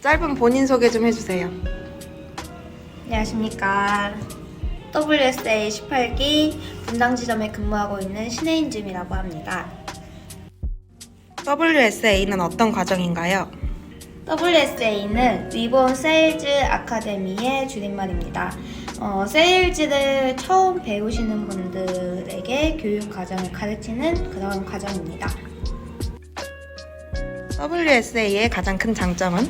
짧은 본인 소개 좀 해주세요. 안녕하십니까. WSA 18기 분당 지점에 근무하고 있는 신혜인줌이라고 합니다. WSA는 어떤 과정인가요? WSA는 리본 세일즈 아카데미의 줄임말입니다. 어, 세일즈를 처음 배우시는 분들에게 교육 과정을 가르치는 그런 과정입니다. WSA의 가장 큰 장점은?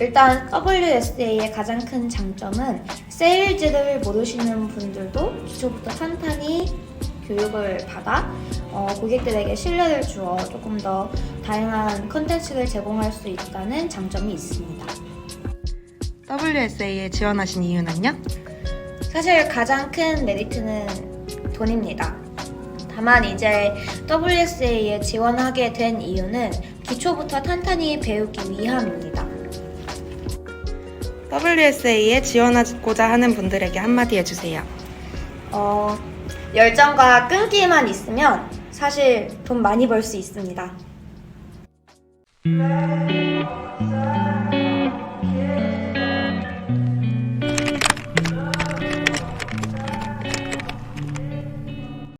일단 WSA의 가장 큰 장점은 세일즈를 모르시는 분들도 기초부터 탄탄히 교육을 받아 어, 고객들에게 신뢰를 주어 조금 더 다양한 컨텐츠를 제공할 수 있다는 장점이 있습니다. WSA에 지원하신 이유는요? 사실 가장 큰 메리트는 돈입니다. 다만 이제 WSA에 지원하게 된 이유는 기초부터 탄탄히 배우기 위함입니다. WSA에 지원하고자 하는 분들에게 한마디 해주세요. 어, 열정과 끈기만 있으면 사실 돈 많이 벌 수 있습니다.